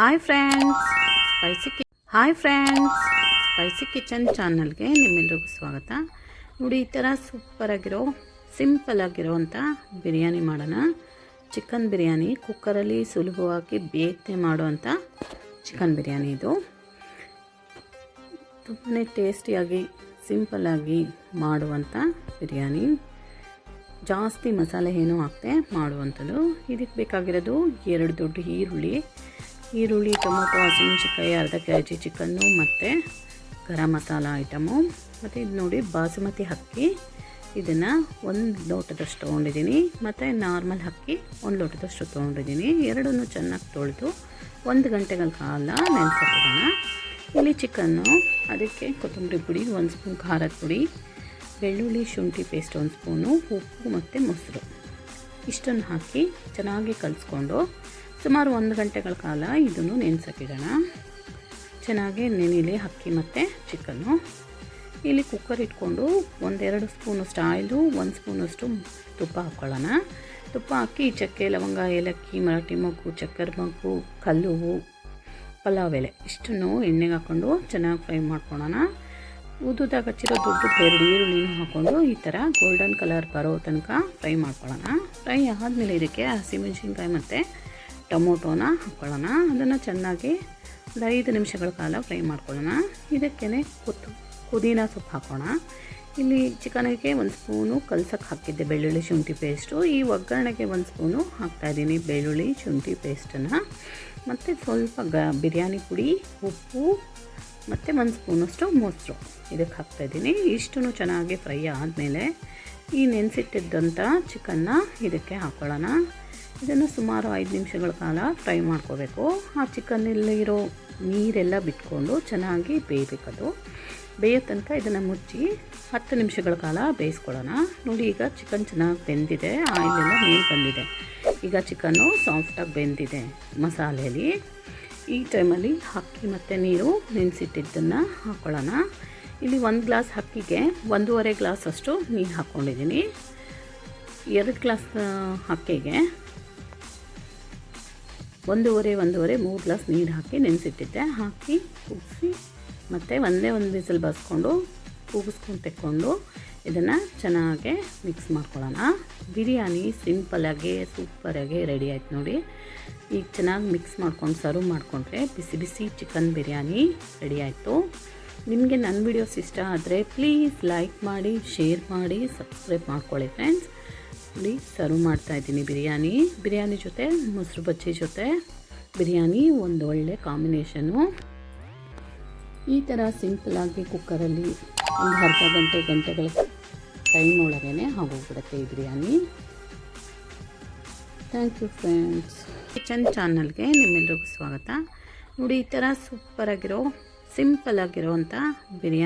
Hi friends spicy ಕಿ hi friends spicy kitchen ಚಾನಲ್ಗೆ ನಿಮ್ಮೆಲ್ಲರಿಗೂ ಸ್ವಾಗತ. ನೋಡಿ, ಈ ಥರ ಸೂಪರಾಗಿರೋ ಸಿಂಪಲ್ ಆಗಿರೋವಂಥ ಬಿರಿಯಾನಿ ಮಾಡೋಣ. ಚಿಕನ್ ಬಿರಿಯಾನಿ ಕುಕ್ಕರಲ್ಲಿ ಸುಲಭವಾಗಿ ಬೇಗನೆ ಮಾಡುವಂಥ ಚಿಕನ್ ಬಿರಿಯಾನಿ ಇದು. ತುಂಬಾ ಟೇಸ್ಟಿಯಾಗಿ ಸಿಂಪಲ್ಲಾಗಿ ಮಾಡುವಂಥ ಬಿರಿಯಾನಿ. ಜಾಸ್ತಿ ಮಸಾಲೆ ಏನೂ ಹಾಕ್ತೆ ಮಾಡುವಂಥದ್ದು. ಇದಕ್ಕೆ ಬೇಕಾಗಿರೋದು ಎರಡು ದೊಡ್ಡ ಈರುಳ್ಳಿ ಈರುಳ್ಳಿ, ಟೊಮೊಟೊ, ಹಸಿಮೆಣ್ಸಿನ್ಕಾಯಿ, ಅರ್ಧ ಕೆ ಜಿ ಚಿಕನ್ನು ಮತ್ತು ಗರಂ ಮಸಾಲ ಐಟಮು. ಮತ್ತು ಇದು ನೋಡಿ ಬಾಸುಮತಿ ಅಕ್ಕಿ. ಇದನ್ನು ಒಂದು ಲೋಟದಷ್ಟು ತೊಗೊಂಡಿದ್ದೀನಿ. ಮತ್ತು ನಾರ್ಮಲ್ ಅಕ್ಕಿ ಒಂದು ಲೋಟದಷ್ಟು ತೊಗೊಂಡಿದ್ದೀನಿ. ಎರಡನ್ನು ಚೆನ್ನಾಗಿ ತೊಳೆದು ಒಂದು ಗಂಟೆಗಳ ಕಾಲ ನೆನೆಸಿಡೋಣ ಇಲ್ಲಿ ಚಿಕನ್ನು ಅದಕ್ಕೆ ಕೊತ್ತಂಬರಿ ಪುಡಿ, ಒಂದು ಸ್ಪೂನ್ ಖಾರದ ಪುಡಿ, ಬೆಳ್ಳುಳ್ಳಿ, ಶುಂಠಿ ಪೇಸ್ಟ್ ಒಂದು ಸ್ಪೂನು, ಉಪ್ಪು ಮತ್ತು ಮೊಸರು. ಇಷ್ಟನ್ನು ಹಾಕಿ ಚೆನ್ನಾಗಿ ಕಲಿಸ್ಕೊಂಡು ಸುಮಾರು ಒಂದು ಗಂಟೆಗಳ ಕಾಲ ಇದನ್ನು ನೆನೆಸಕ್ಕಿಡೋಣ. ಚೆನ್ನಾಗಿ ನೆನೆಯಲಿ ಅಕ್ಕಿ ಮತ್ತು ಚಿಕನ್ನು. ಇಲ್ಲಿ ಕುಕ್ಕರ್ ಇಟ್ಕೊಂಡು ಒಂದೆರಡು ಸ್ಪೂನಷ್ಟು ಆಯಿಲು ಒಂದು ಸ್ಪೂನಷ್ಟು ತುಪ್ಪ ಹಾಕ್ಕೊಳ್ಳೋಣ. ತುಪ್ಪ ಹಾಕಿ ಚಕ್ಕೆ, ಲವಂಗ, ಏಲಕ್ಕಿ, ಮರಾಠಿ ಮಗ್ಗು, ಚಕ್ಕರ್ ಮಗ್ಗು, ಕಲ್ಲು, ಪಲಾವ್ ಎಲೆ ಇಷ್ಟನ್ನು ಎಣ್ಣೆಗೆ ಹಾಕ್ಕೊಂಡು ಚೆನ್ನಾಗಿ ಫ್ರೈ ಮಾಡ್ಕೊಳ್ಳೋಣ. ಉದ್ದುದಾಗ ಹಚ್ಚಿರೋ ದೊಡ್ಡ ಎರಡು ಈರುಳ್ಳಿನೂ ಹಾಕ್ಕೊಂಡು ಈ ಥರ ಗೋಲ್ಡನ್ ಕಲರ್ ಬರೋ ತನಕ ಫ್ರೈ ಮಾಡ್ಕೊಳ್ಳೋಣ. ಫ್ರೈ ಆದಮೇಲೆ ಇದಕ್ಕೆ ಹಸಿಮೆಣ್ಸಿನ್ಕಾಯಿ ಮತ್ತು ಟೊಮೊಟೊನ ಹಾಕ್ಕೊಳ್ಳೋಣ ಅದನ್ನು ಚೆನ್ನಾಗಿ ಒಂದು ಐದು ನಿಮಿಷಗಳ ಕಾಲ ಫ್ರೈ ಮಾಡ್ಕೊಳ್ಳೋಣ. ಇದಕ್ಕೇ ಕೊತ್ತು ಪುದೀನ ಸೊಪ್ಪು ಹಾಕೋಣ. ಇಲ್ಲಿ ಚಿಕನಿಗೆ ಒಂದು ಸ್ಪೂನು ಕಲ್ಸಕ್ಕೆ ಹಾಕಿದ್ದೆ ಬೆಳ್ಳುಳ್ಳಿ ಶುಂಠಿ ಪೇಸ್ಟು. ಈ ಒಗ್ಗರಣೆಗೆ ಒಂದು ಸ್ಪೂನು ಹಾಕ್ತಾಯಿದ್ದೀನಿ ಬೆಳ್ಳುಳ್ಳಿ ಶುಂಠಿ ಪೇಸ್ಟನ್ನು. ಮತ್ತು ಸ್ವಲ್ಪ ಗ, ಬಿರಿಯಾನಿ ಪುಡಿ, ಉಪ್ಪು, ಮತ್ತು ಒಂದು ಸ್ಪೂನಷ್ಟು ಮೊಸರು ಇದಕ್ಕೆ ಹಾಕ್ತಾಯಿದ್ದೀನಿ ಇಷ್ಟು ಚೆನ್ನಾಗಿ ಫ್ರೈ ಆದಮೇಲೆ ಈ ನೆನೆಸಿಟ್ಟಿದ್ದಂಥ ಚಿಕನ್ನ ಇದಕ್ಕೆ ಹಾಕ್ಕೊಳ್ಳೋಣ ಇದನ್ನು ಸುಮಾರು ಐದು ನಿಮಿಷಗಳ ಕಾಲ ಫ್ರೈ ಮಾಡ್ಕೋಬೇಕು. ಆ ಚಿಕನ್ನಲ್ಲಿರೋ ನೀರೆಲ್ಲ ಬಿಟ್ಕೊಂಡು ಚೆನ್ನಾಗಿ ಬೇಯಬೇಕದು. ಬೇಯೋ ತನಕ ಇದನ್ನು ಮುಚ್ಚಿ ಹತ್ತು ನಿಮಿಷಗಳ ಕಾಲ ಬೇಯಿಸ್ಕೊಳ್ಳೋಣ. ನೋಡಿ, ಈಗ ಚಿಕನ್ ಚೆನ್ನಾಗಿ ಬೆಂದಿದೆ. ಆಯಿಲೆಲ್ಲ ನೀರು ಬಂದಿದೆ. ಈಗ ಚಿಕನ್ನು ಸಾಫ್ಟಾಗಿ ಬೆಂದಿದೆ ಮಸಾಲೆಯಲ್ಲಿ. ಈ ಟೈಮಲ್ಲಿ ಅಕ್ಕಿ ಮತ್ತು ನೀರು ನೆನೆಸಿಟ್ಟಿದ್ದನ್ನು ಹಾಕ್ಕೊಳ್ಳೋಣ ಇಲ್ಲಿ ಒಂದು ಗ್ಲಾಸ್ ಅಕ್ಕಿಗೆ ಒಂದೂವರೆ ಗ್ಲಾಸ್ ಅಷ್ಟು ನೀರು ಹಾಕ್ಕೊಂಡಿದ್ದೀನಿ ಎರಡು ಗ್ಲಾಸ್ ಅಕ್ಕಿಗೆ ಒಂದೂವರೆ ಒಂದೂವರೆ, ಮೂರು ಗ್ಲಾಸ್ ನೀರು ಹಾಕಿ ನೆನೆಸಿಟ್ಟಿದ್ದೆ. ಹಾಕಿ ಕುಗ್ಸಿ ಮತ್ತು ಒಂದೇ ಒಂದು ಬಿಸಿಲು ಬಸ್ಕೊಂಡು ಕೂಗಿಸ್ಕೊಂಡು ತೆಕ್ಕೊಂಡು ಇದನ್ನು ಚೆನ್ನಾಗೆ ಮಿಕ್ಸ್ ಮಾಡ್ಕೊಳ್ಳೋಣ. ಬಿರಿಯಾನಿ ಸಿಂಪಲಾಗಿ ಸೂಪರಾಗಿ ರೆಡಿ ಆಯ್ತು ನೋಡಿ. ಈಗ ಚೆನ್ನಾಗಿ ಮಿಕ್ಸ್ ಮಾಡ್ಕೊಂಡು ಸರ್ವ್ ಮಾಡಿಕೊಂಡ್ರೆ ಬಿಸಿ ಬಿಸಿ ಚಿಕನ್ ಬಿರಿಯಾನಿ ರೆಡಿ ಆಯಿತು. ನಿಮಗೆ ನನ್ನ ವಿಡಿಯೋಸ್ ಇಷ್ಟ ಆದರೆ ಪ್ಲೀಸ್ ಲೈಕ್ ಮಾಡಿ ಶೇರ್ ಮಾಡಿ ಸಬ್ಸ್ಕ್ರೈಬ್ ಮಾಡ್ಕೊಳ್ಳಿ ಫ್ರೆಂಡ್ಸ್ ನೋಡಿ ಸರ್ವ್ ಮಾಡ್ತಾಯಿದ್ದೀನಿ ಬಿರಿಯಾನಿ. ಬಿರಿಯಾನಿ ಜೊತೆ ಮೊಸರು ಬಜ್ಜಿ ಜೊತೆ. ಬಿರಿಯಾನಿ ಒಂದು ಒಳ್ಳೆ ಕಾಂಬಿನೇಷನು. ಈ ಥರ ಸಿಂಪಲಾಗಿ ಕುಕ್ಕರಲ್ಲಿ ಒಂದು ಅರ್ಧ ಗಂಟೆ, ಗಂಟೆಗಳ ಟೈಮ್ ಒಳಗೇ ಆಗೋಗ್ಬಿಡುತ್ತೆ ಈ biryani. Thank you friends kitchen ಚಾನಲ್ಗೆ ನಿಮ್ಮೆಲ್ಲರಿಗೂ ಸ್ವಾಗತ. ನೋಡಿ, ಈ ಥರ ಸೂಪರಾಗಿರೋ ಸಿಂಪಲ್ ಆಗಿರೋವಂಥ ಬಿರಿಯಾನಿ.